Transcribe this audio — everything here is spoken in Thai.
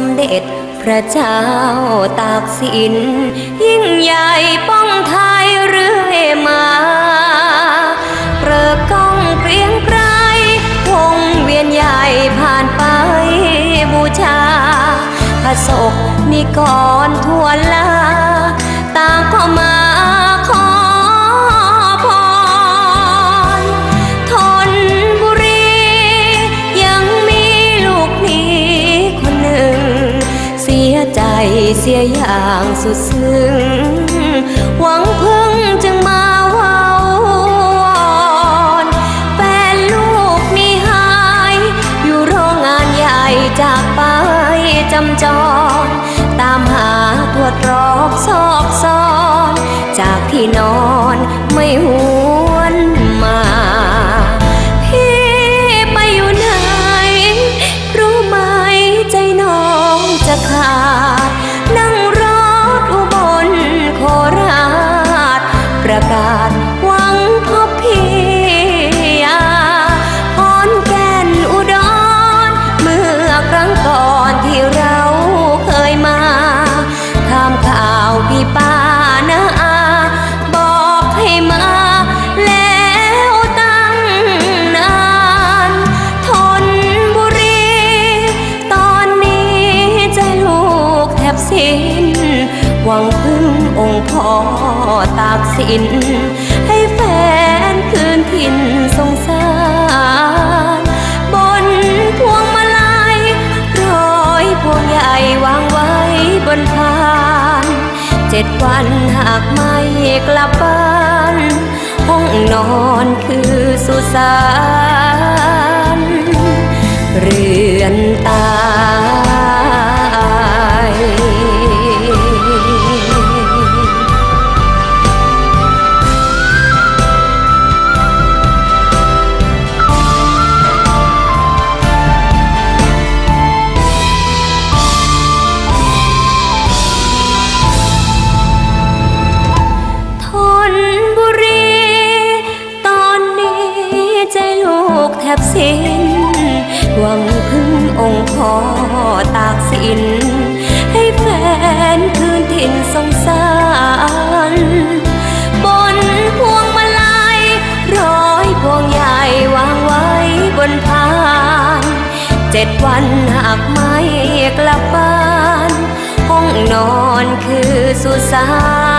มเด็จพระเจ้าตากสิน ยิ่งใหญ่ป้องไทยเรื่อยมาเปรอก้องเกรียงไกรวงเวียนใหญ่ผ่านไปบูชาพระศกนิกรทั่วลาต่างก็มา อย่างสุดซึ้งหวังพึ่งจึงมาเว้าวอนแฟนลูกมีหาย อยู่โรงงานใหญ่จากไปจำจรตามหาตัวตรอกซอกซอน จากที่นอนไม่หู พ่อตากสิน ให้แฟนคืนถิ่นสงสารบนพวงมาลัยร้อยพวงใหญ่วางไว้บนพานเจ็ดวันหากไม่กลับบ้านห้องนอนคือสุสานเรือนตา บสิ้นหวังพึ่งองค์พ่อตากสิน ให้แฟนคืนถิ่นสงสารบนพวงมาลัยร้อยพวงใหญ่วางไว้บนพานเจ็ดวันหากไม่กลับบ้าน ห้องนอนคือสุสาน